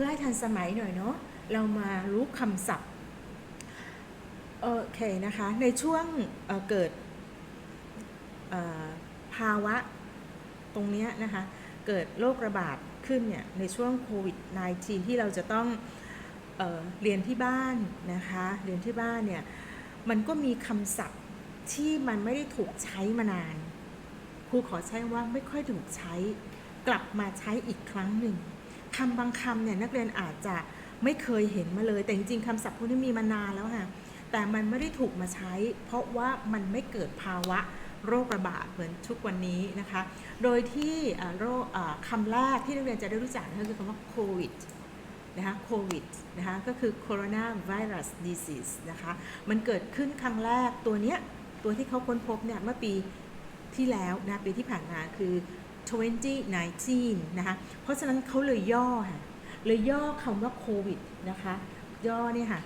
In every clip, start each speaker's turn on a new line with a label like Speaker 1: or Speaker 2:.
Speaker 1: พื่อให้ทันสมัยหน่อยเนาะเรามารู้คำศัพท์โอเคนะคะในช่วงเเกิดภาวะตรงเนี้ยนะคะเกิดโรคระบาดขึ้นเนี่ยในช่วงโควิด -19 ที่เราจะต้องเออเรียนที่บ้านนะคะเรียนที่บ้านเนี่ยมันก็มีคำศัพท์ที่มันไม่ได้ถูกใช้มานานครูขอใช้ว่าไม่ค่อยถูกใช้กลับมาใช้อีกครั้งหนึ่ง คำบางคำเนี่ยนักเรียนอาจจะไม่เคยเห็นมาเลย แต่จริงๆคำศัพท์พวกนี้มีมานานแล้วค่ะแต่มันไม่ได้ถูกมาใช้ เพราะว่ามันไม่เกิดภาวะโรคระบาดเหมือนทุกวันนี้นะคะ โดยที่โรคคำแรกที่นักเรียนจะได้รู้จักนะคะคือคำว่าโควิดนะคะโควิดนะคะก็คือ corona virus disease นะคะมันเกิดขึ้นครั้งแรกตัวเนี้ยตัวที่เขาค้นพบเนี่ยเมื่อปีที่แล้วนะปีที่ผ่านมาคือ 2019 นะคะ เพราะฉะนั้นเขาเลยย่อค่ะ เลยย่อคำว่าโควิดนะคะ ย่อเนี่ยค่ะ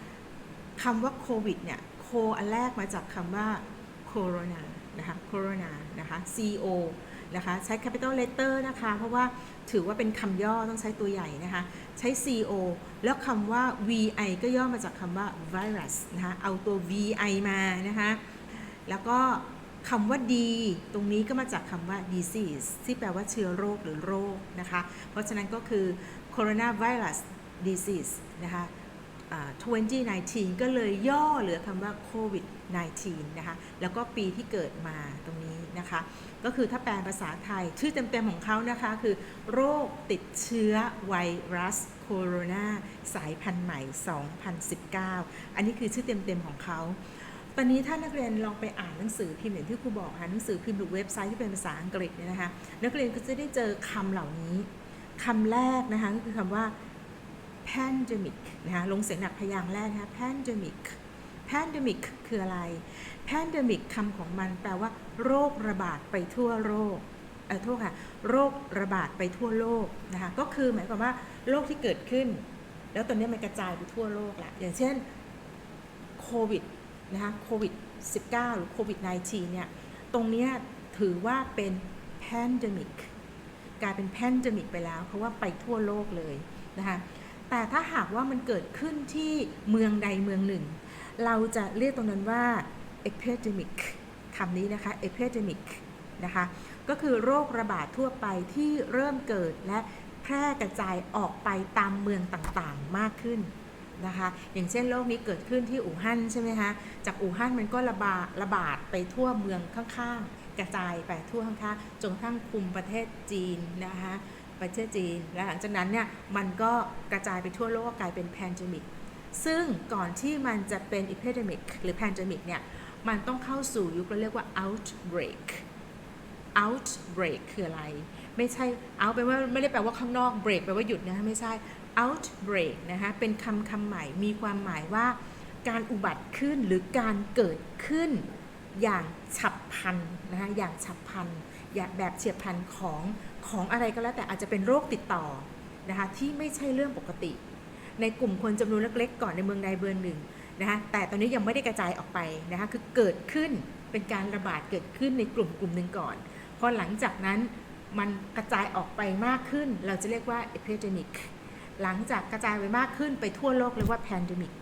Speaker 1: คำว่าโควิดเนี่ย โคอันแรกมาจากคำว่าโคโรนานะคะโคโรนานะคะ CO นะคะใช้ capital letter นะคะ เพราะว่าถือว่าเป็นคำย่อต้องใช้ตัวใหญ่นะคะ ใช้ CO แล้วคำว่า VI ก็ย่อมาจากคำว่า virus นะคะ เอาตัว VI มานะคะ แล้วก็ คำว่า D ตรงนี้ก็มาจากคำว่า disease ที่แปลว่าเชื้อโรคหรือโรคนะคะ เพราะฉะนั้นก็คือ coronavirus disease นะคะ2019 ก็เลยย่อเหลือคำว่า covid 19 นะคะ แล้วก็ปีที่เกิดมาตรงนี้นะคะ ก็คือถ้าแปลภาษาไทย ชื่อเต็มๆของเขานะคะ คือโรคติดเชื้อไวรัสโคโรนาสายพันธุ์ใหม่ 2019 อันนี้คือชื่อเต็มๆของเขา ตอนนี้ถ้านักเรียนลองไปอ่านหนังสือพิมพ์อย่างที่ครูบอกค่ะหนังสือพิมพ์หรือเว็บไซต์ที่เป็นภาษาอังกฤษเนี่ยนะคะนักเรียนก็จะได้เจอคำเหล่านี้คำแรกนะคะก็คือคำว่า pandemic นะคะลงเสียงหนักพยางค์แรกนะคะ pandemic pandemic คืออะไร pandemic คำของมันแปลว่า โรคระบาดไปทั่วโลกเออโทษค่ะโรคระบาดไปทั่วโลกนะคะก็คือหมายความว่าโรคที่เกิดขึ้น แล้วตอนนี้มันกระจายไปทั่วโลกละอย่างเช่นโควิด นะคะโควิด 19 หรือโควิด -19 เนี่ย ตรงนี้ถือว่าเป็น pandemic กลายเป็น pandemic ไปแล้ว เพราะว่าไปทั่วโลกเลยนะคะแต่ถ้าหากว่ามันเกิดขึ้นที่เมืองใดเมืองหนึ่ง เราจะเรียกตรงนั้นว่า epidemic คำนี้นะคะ epidemic นะคะก็คือโรคระบาดทั่วไปที่เริ่มเกิดและแพร่กระจายออกไปตามเมืองต่างๆมากขึ้น นะคะ อย่างเช่นโรคนี้เกิดขึ้นที่อู่ฮั่นใช่ไหมคะ จากอู่ฮั่นมันก็ระบาดระบาดไปทั่วเมืองข้างๆ กระจายไปทั่วข้างๆ จนกระทั่งคุมประเทศจีนนะคะ ประเทศจีน และหลังจากนั้นเนี่ยมันก็กระจายไปทั่วโลกกลายเป็นแพนเดมิก ซึ่งก่อนที่มันจะเป็น epidemic หรือ pandemic เนี่ย มันต้องเข้าสู่ยุคเราเรียกว่า outbreak outbreak คืออะไร ไม่ใช่ out แปลว่าไม่ได้แปลว่าข้างนอก break แปลว่าหยุดนะคะไม่ใช่ outbreak นะคะเป็นคำคำใหม่มีความหมายว่าการอุบัติขึ้นหรือการเกิดขึ้นอย่างฉับพลันนะคะอย่างฉับพลันอย่างแบบเฉียบพลันของของอะไรก็แล้วแต่อาจจะเป็นโรคติดต่อนะคะที่ไม่ใช่เรื่องปกติ ในกลุ่มคนจำนวนเล็กๆก่อนในเมืองใดเมืองหนึ่งนะคะแต่ตอนนี้ยังไม่ได้กระจายออกไปนะคะคือเกิดขึ้นเป็นการระบาดเกิดขึ้นในกลุ่มกลุ่มหนึ่งก่อนพอหลังจากนั้นมันกระจายออกไปมากขึ้น เราจะเรียกว่า epidemic หลังจากกระจายไปมากขึ้นไปทั่วโลกเรียกว่า pandemic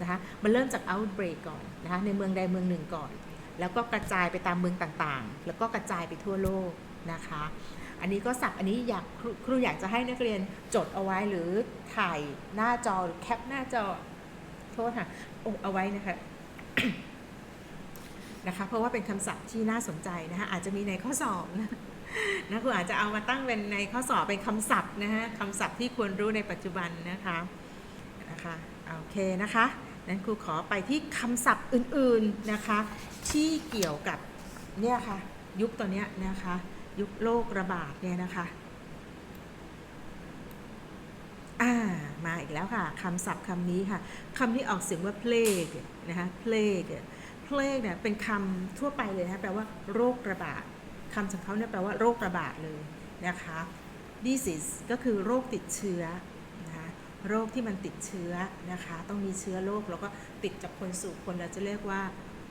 Speaker 1: นะคะมันเริ่มจาก outbreak ก่อนนะคะในเมืองใดเมืองหนึ่งก่อน แล้วก็กระจายไปตามเมืองต่างๆ แล้วก็กระจายไปทั่วโลกนะคะ อันนี้ก็สับอันนี้อยากครูครูอยากจะให้นักเรียนจดเอาไว้หรือถ่ายหน้าจอหรือแคปหน้าจอโทษค่ะอ้เอาไว้นะคะนะคะเพราะว่าเป็นคำศัพท์ที่น่าสนใจนะคะอาจจะมีในข้อสอบนะ นะครูอาจจะเอามาตั้งเป็นในข้อสอบเป็นคำศัพท์นะฮะคำศัพท์ที่ควรรู้ในปัจจุบันนะคะนะคะโอเคนะคะนั้นครูขอไปที่คำศัพท์อื่นๆนะคะ ที่เกี่ยวกับเนี่ยค่ะยุคตัวเนี้ยนะคะยุคโรคระบาดเนี่ยนะคะอ่ามาอีกแล้วค่ะคำศัพท์คำนี้ค่ะคำที่ออกเสียงว่า plague นะคะ plague plague เนี่ยเป็นคำทั่วไปเลยนะแปลว่าโรคระบาด คำของเขาเนี่ยแปลว่าโรคระบาดเลยนะคะ disease ก็คือโรคติดเชื้อนะคะโรคที่มันติดเชื้อนะคะ ต้องมีเชื้อโรคแล้วก็ติดจากคนสู่คนเราจะเรียกว่า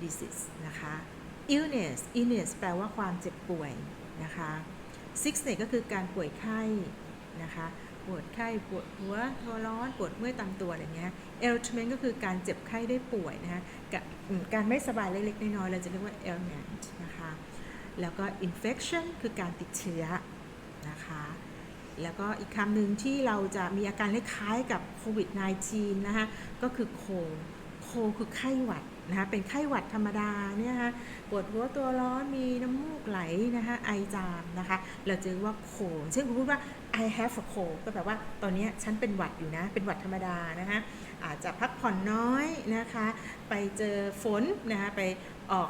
Speaker 1: disease นะคะ illness illness แปลว่าความเจ็บป่วยนะคะ sickness ก็คือการป่วยไข้นะคะปวดไข้ปวดหัวตัวร้อนปวดเมื่อยตามตัวอะไรเงี้ย ailment ก็คือการเจ็บไข้ได้ป่วยนะคะการไม่สบายเล็กๆน้อยๆเราจะเรียกว่า ailment นะ แล้วก็ infection คือการติดเชื้อนะคะ แล้วก็อีกคำหนึ่งที่เราจะมีอาการคล้ายๆกับโควิด -19 นะคะก็คือโคโคคือไข้หวัดนะคะเป็นไข้หวัดธรรมดาเนี่ยนะคะปวดหัวตัวร้อนมีน้ำมูกไหลนะคะไอจามนะคะเราจะเรียกว่าโคเช่นคุณพูดว่า I have a cold ก็แปลว่าตอนนี้ฉันเป็นหวัดอยู่นะ เป็นหวัดธรรมดานะคะอาจจะพักผ่อนน้อยนะคะ ไปเจอฝนนะคะไปออก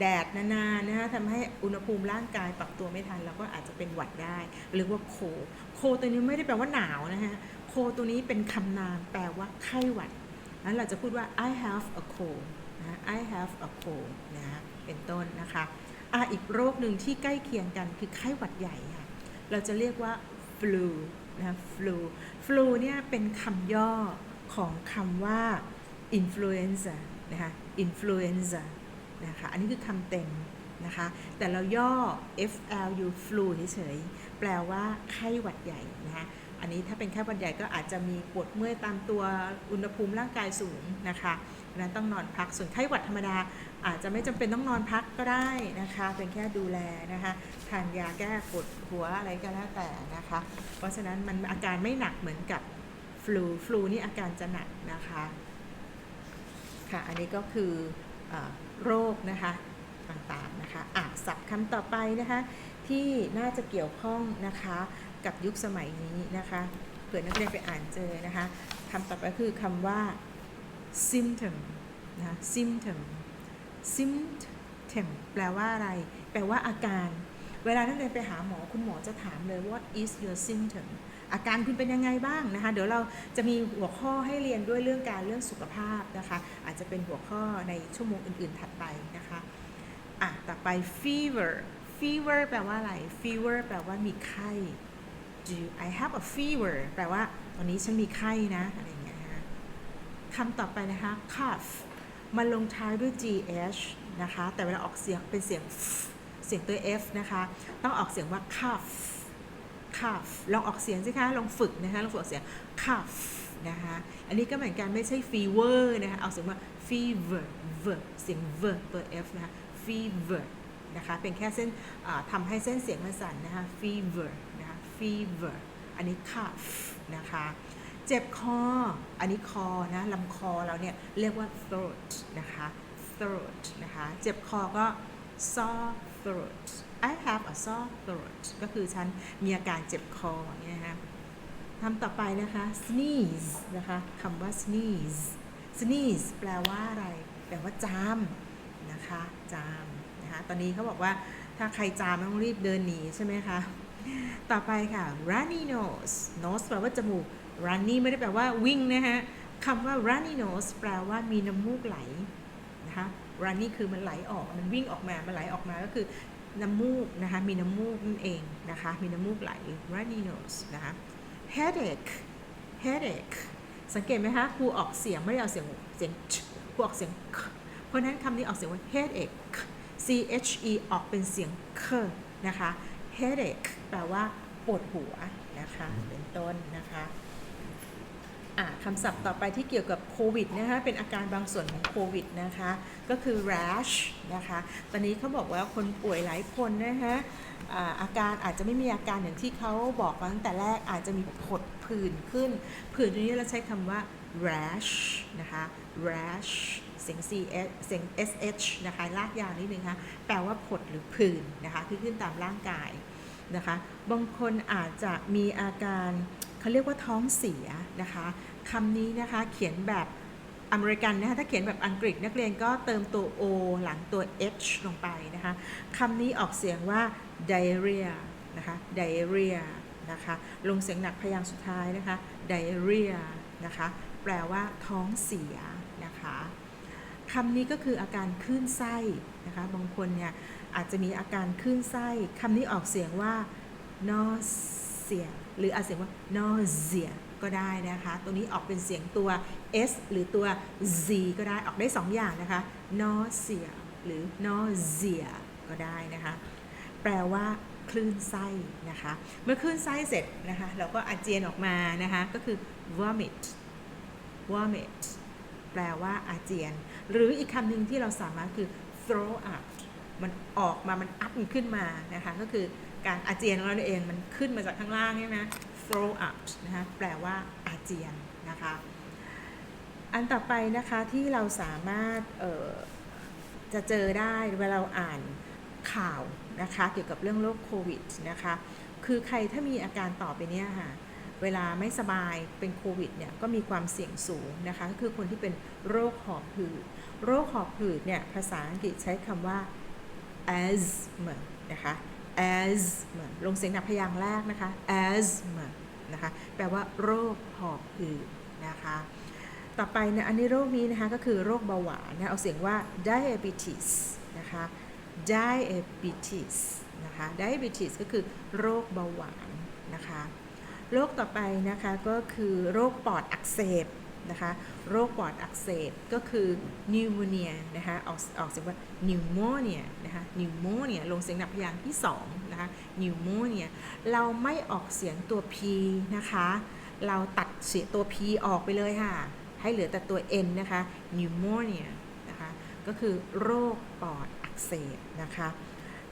Speaker 1: แดดนานๆนะคะทำให้อุณหภูมิร่างกายปรับตัวไม่ทันแล้วก็อาจจะเป็นหวัดได้หรือว่าโค โคตัวนี้ไม่ได้แปลว่าหนาวนะฮะโคตัวนี้เป็นคำนามแปลว่าไข้หวัดนั้นเราจะพูดว่า I have a cold นะ I have a cold นะะเป็นต้นนะคะอะอีกโรคหนึ่งที่ใกล้เคียงกันคือไข้หวัดใหญ่ค่ะเราจะเรียกว่า flu นะ flu flu เนี่ยเป็นคำย่อของคำว่า influenza นะคะ influenza นะคะ อันนี้คือคำเต็มนะคะ แต่เราย่อ flu flu เฉยๆ แปลว่าไข้หวัดใหญ่นะคะอันนี้ถ้าเป็นไข้หวัดใหญ่ก็อาจจะมีปวดเมื่อยตามตัวอุณหภูมิร่างกายสูงนะคะดังนั้นต้องนอนพัก ส่วนไข้หวัดธรรมดา อาจจะไม่จำเป็นต้องนอนพักก็ได้นะคะ เป็นแค่ดูแลนะคะ ทานยาแก้ปวดหัวอะไรก็แล้วแต่นะคะ เพราะฉะนั้นมันอาการไม่หนักเหมือนกับฟลู ฟลูนี่อาการจะหนักนะคะ ค่ะ อันนี้ก็คืออ โรคนะคะต่างๆนะคะอะศัพท์คำต่อไปนะคะที่น่าจะเกี่ยวข้องนะคะกับยุคสมัยนี้นะคะเผื่อนักเรียนไปอ่านเจอนะคะคำต่อไปคือคำว่า symptom นะคะ symptom symptom แปลว่าอะไร แปลว่าอาการ เวลานักเรียนไปหาหมอคุณหมอจะถามเลย what is your symptom อาการคุณเป็นยังไงบ้างนะคะ เดี๋ยวเราจะมีหัวข้อให้เรียนด้วยเรื่องการเรื่องสุขภาพนะคะ อาจจะเป็นหัวข้อในชั่วโมงอื่น ๆ ถัดไปนะคะอะต่อไป fever fever แปลว่าอะไร fever แปลว่ามีไข้ do I have a fever แปลว่าตอนนี้ฉันมีไข้นะอะไรอย่างเงี้ยนะคะคำต่อไปนะคะ cough มันลงท้ายด้วย gh นะคะ แต่เวลาออกเสียงเป็นเสียง เสียงตัว f นะคะ ต้องออกเสียงว่า cough cough ลองออกเสียงสิคะลองฝึกนะคะลองฝึกออกเสียง cough นะคะอันนี้ก็เหมือนกันไม่ใช่ fever นะคะเอาเสียงว่า fever v เสียง v ตัว f นะคะ fever นะคะเป็นแค่เส้นอ่าทำให้เส้นเสียงมันสั่นนะคะ fever นะคะ fever อันนี้ cough นะคะเจ็บคอ อันนี้คอนะลำคอเราเนี่ยเรียกว่า throat นะคะ throat นะคะ เจ็บคอก็ sore throat I have a sore throat ก็คือฉันมีอาการเจ็บคออย่างเงี้ยนะคะคำต่อไปนะคะ sneeze นะคะคำว่า sneeze sneeze แปลว่าอะไร แปลว่าจามนะคะจามนะคะตอนนี้เขาบอกว่าถ้าใครจามต้องรีบเดินหนีใช่ไหมคะ ต่อไปค่ะ runny nose nose แปลว่าจมูก runny ไม่ได้แปลว่าวิ่งนะฮะคำว่า runny nose แปลว่ามีน้ำมูกไหลนะคะ runny คือมันไหลออก มันวิ่งออกมา มันไหลออกมา ก็คือ น้ำมูกนะคะ มีน้ำมูกนั่นเองนะคะ มีน้ำมูกไหล runny nose นะคะ headache headache สังเกตไหมคะครูออกเสียงไม่ได้เอาเสียงเสียงครูออกเสียง เพราะนั้นคำนี้ออกเสียงว่า headache c h e ออกเป็นเสียง k นะคะ headache แปลว่าปวดหัวนะคะ เป็นต้นนะคะ คำศัพท์ต่อไปที่เกี่ยวกับโควิดนะคะเป็นอาการบางส่วนของโควิดนะคะก็คือ rash นะคะตอนนี้เขาบอกว่าคนป่วยหลายคนนะคะอาอาการอาจจะไม่มีอาการอย่างที่เขาบอกมาตั้งแต่แรกอาจจะมีผดผื่นขึ้น ผื่นตรงนี้เราใช้คำว่า rash นะคะ rash เสียง c s เสียง sh นะคะลากยาวนิดนึงคะแปลว่าผดหรือผื่นนะคะที่ขึ้นตามร่างกายนะคะบางคนอาจจะมีอาการ เขาเรียกว่าท้องเสียนะคะคำนี้นะคะเขียนแบบอเมริกันนะคะถ้าเขียนแบบอังกฤษนักเรียนก็เติมตัว o หลังตัว h ลงไปนะคะคำนี้ออกเสียงว่า diarrhea นะคะ diarrhea นะคะลงเสียงหนักพยางค์สุดท้ายนะคะ diarrhea นะคะแปลว่าท้องเสียนะคะคำนี้ก็คืออาการคลื่นไส้นะคะบางคนเนี่ยอาจจะมีอาการคลื่นไส้คำนี้ออกเสียงว่า nausea หรืออาจเสียงว่า nausea ก็ได้นะคะ ตัวนี้ออกเป็นเสียงตัว s หรือตัว z ก็ได้ออกได้ 2 อย่างนะคะ nausea หรือ nausea ก็ได้นะคะ แปลว่าคลื่นไส้นะคะ เมื่อคลื่นไส้เสร็จนะคะ เราก็อาเจียนออกมานะคะ ก็คือ vomit vomit แปลว่าอาเจียน หรืออีกคำหนึ่งที่เราสามารถคือ throw up มันออกมา มันอัพขึ้นมานะคะ ก็คือ การอาเจียนของเราเองมันขึ้นมาจากข้างล่างใช่ไหม throw up นะคะแปลว่าอาเจียนนะคะ อันต่อไปนะคะที่เราสามารถเอ่อจะเจอได้เวลาเราอ่านข่าวนะคะเกี่ยวกับเรื่องโรคโควิดนะคะคือใครถ้ามีอาการต่อไปเนี้ยค่ะเวลาไม่สบายเป็นโควิดเนี่ยก็มีความเสี่ยงสูงนะคะก็คือคนที่เป็นโรคหอบหืด โรคหอบหืดเนี่ยภาษาอังกฤษใช้คำว่า asthma นะคะ as ลงเสียงหนักพยางค์แรกนะคะ asthma นะคะ แปลว่าโรคหอบหืดนะคะ ต่อไปเนี่ยอันนี้โรคนี้นะคะ ก็คือโรคเบาหวานนะ เอาเสียงว่า diabetes นะคะ diabetes นะคะ diabetes ก็คือโรคเบาหวานนะคะ โรคต่อไปนะคะ ก็คือโรคปอดอักเสบ นะคะโรคปอดอักเสบก็คือ pneumonia นะคะออกออกเสียงว่า pneumonia นะคะ pneumonia ลงเสียงหนักพยางค์ที่2นะคะ pneumonia เราไม่ออกเสียงตัว p นะคะ เราตัดเสียงตัว p ออกไปเลยค่ะ ให้เหลือแต่ตัว n นะคะ pneumonia นะคะก็คือโรคปอดอักเสบนะคะ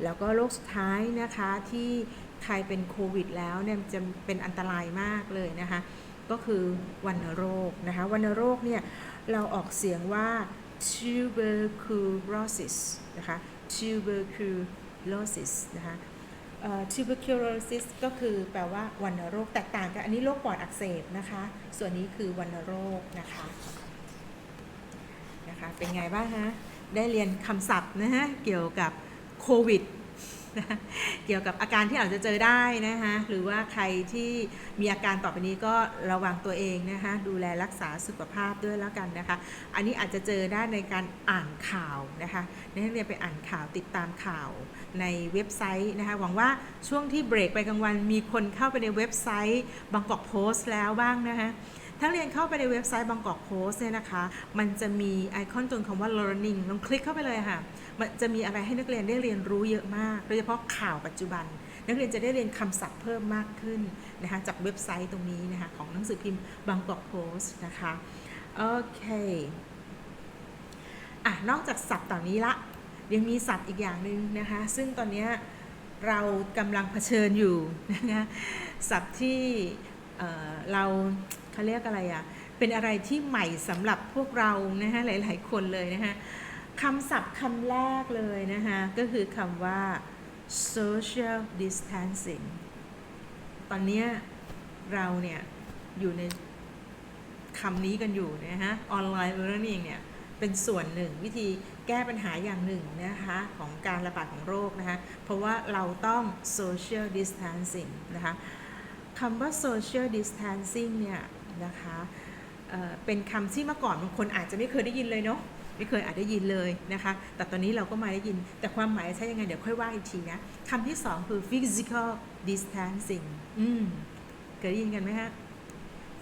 Speaker 1: แล้วก็โรคสุดท้ายนะคะที่ใครเป็นโควิดแล้วเนี่ยจะเป็นอันตรายมากเลยนะคะ ก็คือวัณโรคนะคะวัณโรคเนี่ยเราออกเสียงว่า tuberculosis นะคะ tuberculosis นะคะ tuberculosis ก็คือแปลว่าวัณโรคแตกต่างกันอันนี้โรคปอดอักเสบนะคะ ส่วนนี้คือวัณโรคนะคะนะคะเป็นไงบ้างฮะได้เรียนคำศัพท์นะฮะเกี่ยวกับโควิด เกี่ยวกับอาการที่อาจจะเจอได้นะคะหรือว่าใครที่มีอาการต่อไปนี้ก็ระวังตัวเองนะคะดูแลรักษาสุขภาพด้วยแล้วกันนะคะ อันนี้อาจจะเจอได้ในการอ่านข่าวนะคะนักเรียนไปอ่านข่าวติดตามข่าวในเว็บไซต์นะคะหวังว่าช่วงที่เบรกไปกลางวันมีคนเข้าไปในเว็บไซต์บางกอกโพสต์แล้วบ้างนะคะ ถ้าเรียนเข้าไปในเว็บไซต์บางกอกโพสเนี่ยนะคะ มันจะมีไอคอนตรงคำว่า learning ลองคลิกเข้าไปเลยค่ะ มันจะมีอะไรให้นักเรียนได้เรียนรู้เยอะมาก โดยเฉพาะข่าวปัจจุบัน นักเรียนจะได้เรียนคำศัพท์เพิ่มมากขึ้นนะคะ จากเว็บไซต์ตรงนี้นะคะ ของหนังสือพิมพ์บางกอกโพสนะคะ โอเคอะนอกจากศัพท์ต่างนี้ละยังมีศัพท์อีกอย่างหนึ่งนะคะ ซึ่งตอนเนี้ยเรากำลังเผชิญอยู่นะคะศัพท์ที่ เเราเขาเรียกอะไรอะ่ะเป็นอะไรที่ใหม่สำหรับพวกเรานะคะหลาย ๆ คนเลยนะคะคำศัพท์คำแรกเลยนะคะก็คือคำว่า social distancing ตอนนี้เราเนี่ยอยู่ในคำนี้กันอยู่นะฮะ online learning เนี่ยเป็นส่วนหนึ่งวิธีแก้ปัญหาอย่างหนึ่งนะคะของการระบาดของโรคนะคะเพราะว่าเราต้อง social distancing นะคะ คำว่า social distancing เนี่ยนะคะเเป็นคำที่เมื่อก่อนบางคนอาจจะไม่เคยได้ยินเลยเนาะไม่เคยอาจได้ยินเลยนะคะ แต่ตอนนี้เราก็มาได้ยิน แต่ความหมายใช้ยังไงเดี๋ยวค่อยว่าอีกทีนะคำที่สองคือ physical distancing อืมเคยได้ยินกันไหมฮะ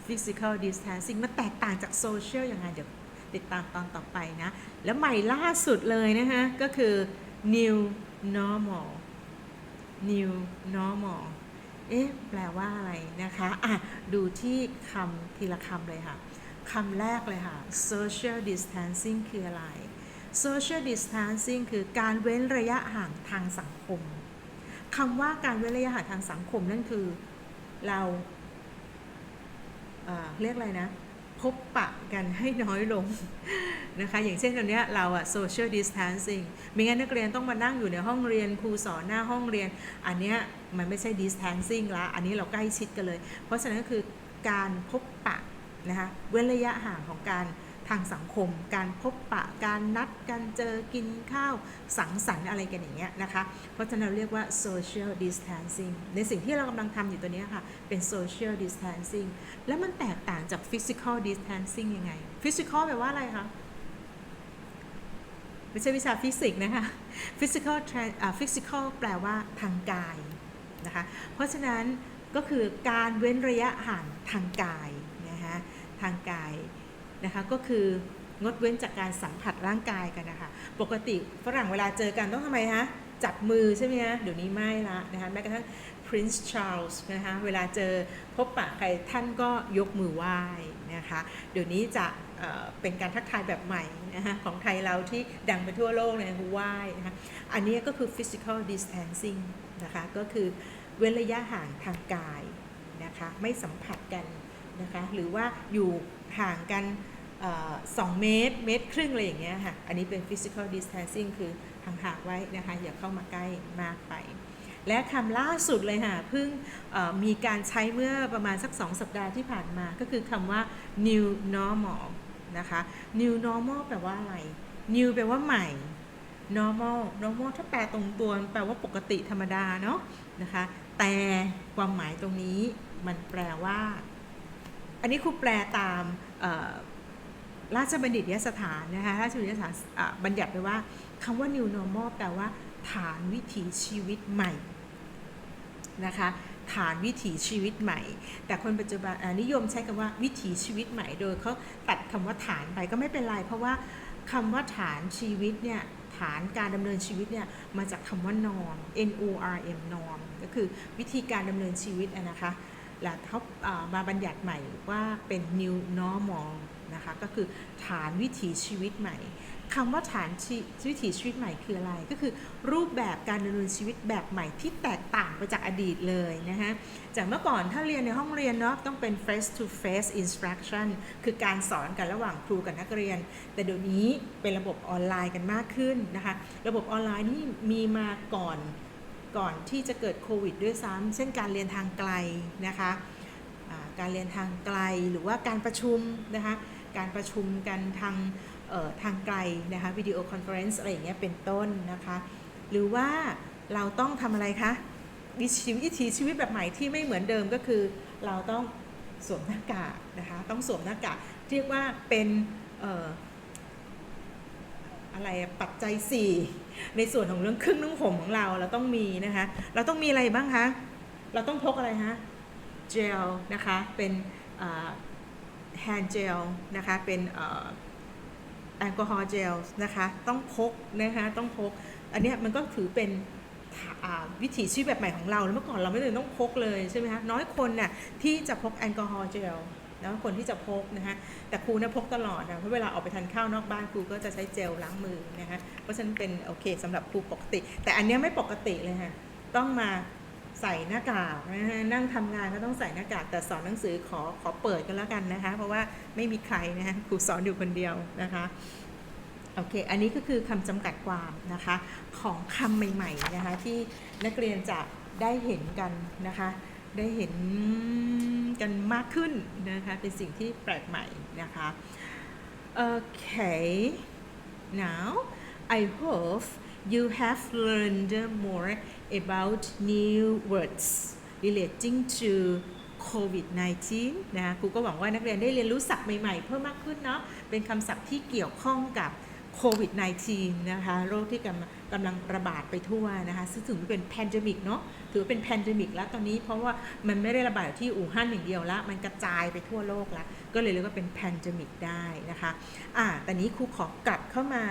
Speaker 1: physical distancing มันแตกต่างจาก social ยังไงเดี๋ยวติดตามตอนต่อไปนะ แล้วใหม่ล่าสุดเลยนะฮะก็คือ new normal new normal เอ๊ะ แปลว่าอะไรนะคะอะดูที่คำทีละคำเลยค่ะคำแรกเลยค่ะ social distancing คืออะไร social distancing คือการเว้นระยะห่างทางสังคมคำว่าการเว้นระยะห่างทางสังคมนั่นคือเราเเรียกอะไรนะ พบปะกันให้น้อยลงนะคะ อย่างเช่นตอนนี้เราอะ social distancing ไม่งั้นนักเรียนต้องมานั่งอยู่ในห้องเรียนครูสอนหน้าห้องเรียน อันเนี้ยมันไม่ใช่ distancing ละ อันนี้เราใกล้ชิดกันเลย เพราะฉะนั้นก็คือการพบปะนะคะเว้นระยะห่างของการ ทางสังคม การพบปะการนัดกันเจอกินข้าวสังสรรค์อะไรกันอย่างเงี้ยนะคะ เพราะฉะนั้นเราเรียกว่า social distancing ในสิ่งที่เรากำลังทำอยู่ตัวนี้ค่ะ เป็น social distancing แล้วมันแตกต่างจาก physical distancing ยังไง physical แปลว่าอะไรคะไม่ใช่วิชาฟิสิกส์นะคะ physical tra- uh, physical แปลว่าทางกายนะคะ เพราะฉะนั้นก็คือการเว้นระยะห่างทางกายนะคะทางกาย นะคะก็คืองดเว้นจากการสัมผัสร่างกายกันนะคะปกติฝรั่งเวลาเจอกันต้องทำไมคะจับมือใช่ไหมคะเดี๋ยวนี้ไม่ละนะคะแม้กระทั่ง Prince Charles นะคะเวลาเจอพบปะใครท่านก็ยกมือไหว้นะคะเดี๋ยวนี้จะเเป็นการทักทายแบบใหม่นะคะของไทยเราที่ดังไปทั่วโลกเลยคือไหว้นะคะอันนี้ก็คือ physical distancing นะคะก็คือเว้นระยะห่างทางกายนะคะไม่สัมผัสกัน นะคะหรือว่าอยู่ห่างกันเอ่อ2เมตร เมตรครึ่งอะไรอย่างเงี้ยค่ะอันนี้เป็น physical distancing คือห่างๆไว้นะคะอย่าเข้ามาใกล้มากไป และคำล่าสุดเลยค่ะเพิ่งมีการใช้เมื่อประมาณสัก 2 สัปดาห์ที่ผ่านมา ก็คือคำว่า new normal นะคะ new normal แปลว่าอะไร new แปลว่าใหม่ normal normal ถ้าแปลตรงตัวแปลว่าปกติธรรมดาเนาะนะคะ แต่ความหมายตรงนี้มันแปลว่า อันนี้ครูแปลตามราชบัณฑิตยสถานนะคะราชบัณฑิตยสถานบัญญัติไว้ว่าคำว่า new normal แปลว่า ฐานวิถีชีวิตใหม่นะคะฐานวิถีชีวิตใหม่ แต่คนปัจจุบันนิยมใช้คำว่าวิถีชีวิตใหม่ โดยเขาตัดคำว่าฐานไปก็ไม่เป็นไร เพราะว่าคำว่าฐานชีวิตเนี่ยฐานการดำเนินชีวิตเนี่ยมาจากคำว่า norm n o r m norm ก็คือวิธีการดำเนินชีวิตนะคะ แล้วเขามาบัญญัติใหม่ว่าเป็น new normal นะคะก็คือฐานวิถีชีวิตใหม่คำว่าฐานวิถีชีวิตใหม่คืออะไร ก็คือรูปแบบการดำเนินชีวิตแบบใหม่ที่แตกต่างไปจากอดีตเลยนะฮะจากเมื่อก่อนถ้าเรียนในห้องเรียนเนาะต้องเป็น face to face instruction คือการสอนกันระหว่างครูกับนักเรียน แต่เดี๋ยวนี้เป็นระบบออนไลน์กันมากขึ้นนะคะ ระบบออนไลน์นี่มีมาก่อน ก่อนที่จะเกิดโควิดด้วยซ้ำเช่นการเรียนทางไกลนะคะการเรียนทางไกลหรือว่าการประชุมนะคะการประชุมกันทางทางไกลนะคะวิดีโอคอนเฟอเรนซ์อะไรอย่างเงี้ยเป็นต้นนะคะหรือว่าเราต้องทำอะไรคะวิถีวิถีชีวิตแบบใหม่ที่ไม่เหมือนเดิมก็คือเราต้องสวมหน้ากากนะคะต้องสวมหน้ากากเรียกว่าเป็นอออะไรปัจจัย4 ในส่วนของเรื่องเครื่องนุ่งห่มของเราเราต้องมีนะคะ เราต้องมีอะไรบ้างคะ เราต้องพกอะไรคะเจลนะคะ เป็นแฮนด์เจลนะคะ เป็นแอลกอฮอล์เจลนะคะ ต้องพกนะคะ ต้องพก อันนี้มันก็ถือเป็นวิถีชีวิตแบบใหม่ของเราแล้วเมื่อก่อนเราไม่ได้ต้องพกเลยใช่ไหมคะ น้อยคนน่ะที่จะพกแอลกอฮอล์เจล แล้วคนที่จะพกนะคะแต่ครูน่ะพกตลอดนะเพราะเวลาออกไปทานข้าวนอกบ้านครูก็จะใช้เจลล้างมือนะคะเพราะฉะนั้นเป็นโอเคสำหรับครูปกติ แต่อันนี้ไม่ปกติเลยค่ะต้องมาใส่หน้ากากนะฮะนั่งทำงานก็ต้องใส่หน้ากาก แต่สอนหนังสือขอขอเปิดกันแล้วกันนะคะ เพราะว่าไม่มีใครนะคะครูสอนอยู่คนเดียวนะคะโอเค อันนี้ก็คือคำจำกัดความนะคะของคำใหม่ๆนะคะที่นักเรียนจะได้เห็นกันนะคะ ได้เห็นกันมากขึ้นนะคะ เป็นสิ่งที่แปลกใหม่นะคะโอเค now I hope you have learned more about new words relating to COVID-19 นะครูก็หวังว่านักเรียนได้เรียนรู้ศัพท์ใหม่ๆ เพิ่มมากขึ้นเนาะ เป็นคำศัพท์ที่เกี่ยวข้องกับโควิด -19 นะคะ โรคที่กำกำลังระบาดไปทั่วนะคะ ซึ่งถือว่าเป็นแพนเดมิกเนาะ ถือว่าเป็นแพนเดมิกแล้วตอนนี้เพราะว่ามันไม่ได้ระบาดที่อู่ฮั่นอย่างเดียวละมันกระจายไปทั่วโลกละก็เลยเรียกว่าเป็นแพนเดมิกได้นะคะอ่าแต่นี้ครูขอกลับเข้ามา